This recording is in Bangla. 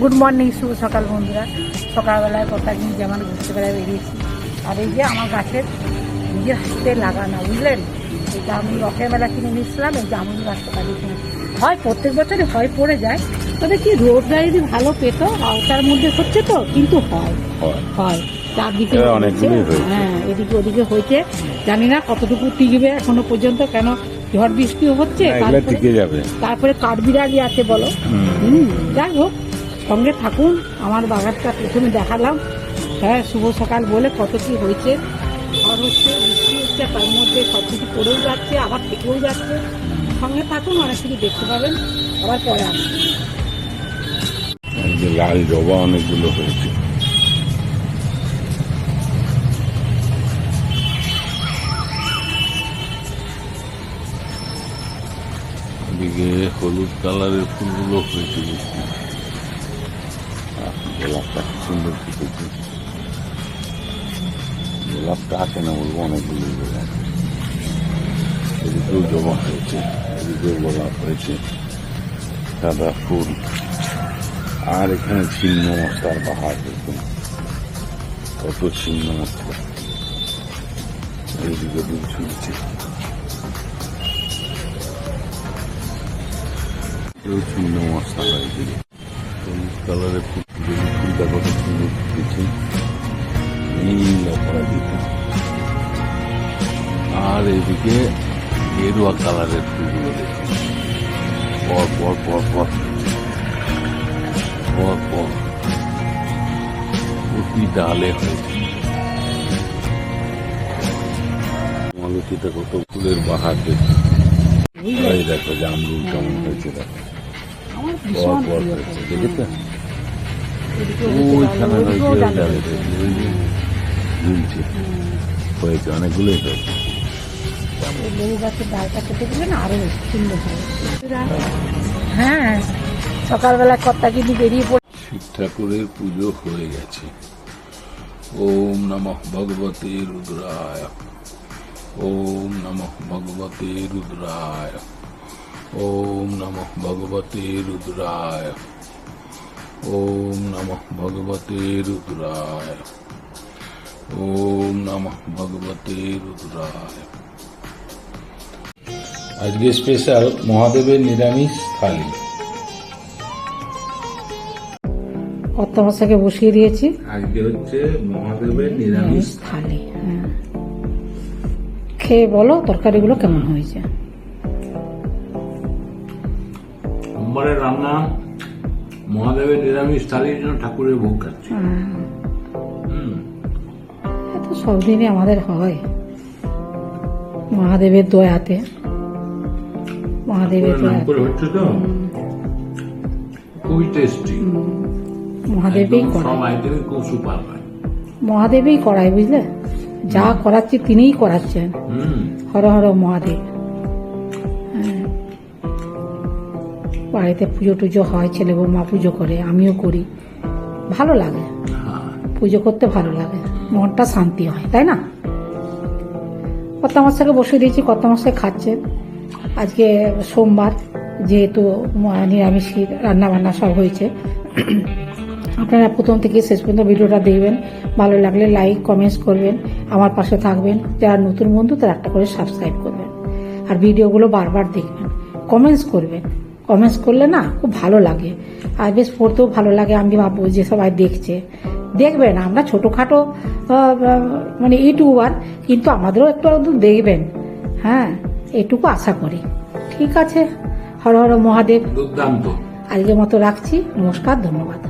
গুড মর্নিং শুভ সকাল বন্ধুরা। সকালবেলায় কথা নিয়ে যেমন ঘুরতে বেড়ায় বেরিয়েছি। আর এই যে আমার গাছের নিজের হাতে লাগানো বুঝলেন? এই জামুন রকের বেলা কিনে নিয়েছিলাম এই জামুন গাছটা লাগিয়েছিলাম হয় প্রত্যেক বছরই হয় পড়ে যায়। তবে কি রোদটা যদি ভালো পেতো আওতার মধ্যে হচ্ছে তো কিন্তু হয়। হয়। চারদিকে। হ্যাঁ এদিকে ওদিকে হয়েছে। জানি না কতটুকু টিকবে এখনও পর্যন্ত কেন ঝড় বৃষ্টিও হচ্ছে তারপরে- কাঠবিড়ালি আছে বলো। হুম যাই হোক। সঙ্গে থাকুন, আমার বাগানটা প্রথমে দেখালাম। হ্যাঁ শুভ সকাল বলে কত কি হয়েছে। ঝড় হচ্ছে বৃষ্টি হচ্ছে, তার মধ্যে সব কিছু পড়েও যাচ্ছে, আবার থেকেও যাচ্ছে। সঙ্গে থাকুন, অনেক কিছু দেখতে পাবেন। আবার পরে আসুন লাল জবা অনেকগুলো হয়েছে। হলুদ কালারের ফুলগুলো হয়েছে গোলাপটা সুন্দর ফুটেছে গোলাপটা আছে না বলব অনেকগুলো গোলাপ এদিকেও জবা হয়েছে এদিকেও গোলাপ হয়েছে সাদা ফুল আর এখানে ছিন্ন মস্তার বাহার দেখুন কত ছিন্ন মস্তা এইদিকে দিন ছুটছে ছিন্ন মস্তা হয়েছে হলুদ কালারের ফুল ফুলটা কত সুন্দর ফুটেছে নীল অপরাজিতা আর এদিকে গেরুয়া কালারের ফুলগুলো দেখুন। পর পর পর পর। পর পর। প্রতি ডালে হয়েছে মালতীতে কত ফুলের বাহার দেখি এই দেখো জামরুল কেমন হয়েছে দেখো। অনেকগুলোই হ্যাঁ সকালবেলা কর্তা কিন্তু বেরিয়ে পড়ে শিব ঠাকুরের পুজো হয়ে গেছে ওম নমঃ ভগবতে রুদ্রায় ওম নমঃ ভগবতে রুদ্রায় ওম নমঃ ভগবতে রুদ্রায়। ওম নমঃ ভগবতে রুদ্রায়। ওম নমঃ ভগবতে রুদ্রায়। আজকে স্পেশাল মহাদেবের নিরামিষ থালি মশাকে বসিয়ে দিয়েছি। আজকে হচ্ছে মহাদেবের নিরামিষ থালি হ্যাঁ। খেয়ে বলো তরকারিগুলো কেমন হয়েছে? সোমবারের রান্না মহাদেবের নিরামিষ থালির জন্য ঠাকুরের ভোগ খাচ্ছে। তো সব দিনই আমাদের হয়। মহাদেবের দয়াতে। মহাদেবের হচ্ছে তো? খুবই টেস্টি মহাদেবেই খুব সুপার মহাদেবেই করায় বুঝলে? যা করাচ্ছে তিনিই করাচ্ছেন। হর হর মহাদেব। বাড়িতে পুজো টুজো হয়, ছেলে বৌমা পুজো করে, আমিও করি। ভালো লাগে। পুজো করতে ভালো লাগে। মনটা শান্তি হয়, তাই না? কত মশাকে বসে দিয়েছি কত মশাই খাচ্ছে। আজকে সোমবার যেহেতু নিরামিষ রান্না বান্না সব হয়েছে। আপনারা প্রথম থেকে শেষ পর্যন্ত ভিডিওটা দেখবেন। ভালো লাগলে লাইক, কমেন্টস করবেন। আমার পাশে থাকবেন। যারা নতুন বন্ধু, তারা একটা করে সাবস্ক্রাইব করবেন। আর ভিডিওগুলো বারবার দেখবেন। কমেন্টস করবেন। কমেন্টস করলে না খুব ভালো লাগে। আর বেশ পড়তেও ভালো লাগে। আমি ভাববো যে সবাই দেখছে। দেখবেন আমরা ছোটোখাটো মানে ইউটিউবার কিন্তু আমাদেরও একটু দেখবেন। হ্যাঁ এটুকু আশা করি। ঠিক আছে? হর হর মহাদেব। আজকের মতো রাখছি। নমস্কার ধন্যবাদ।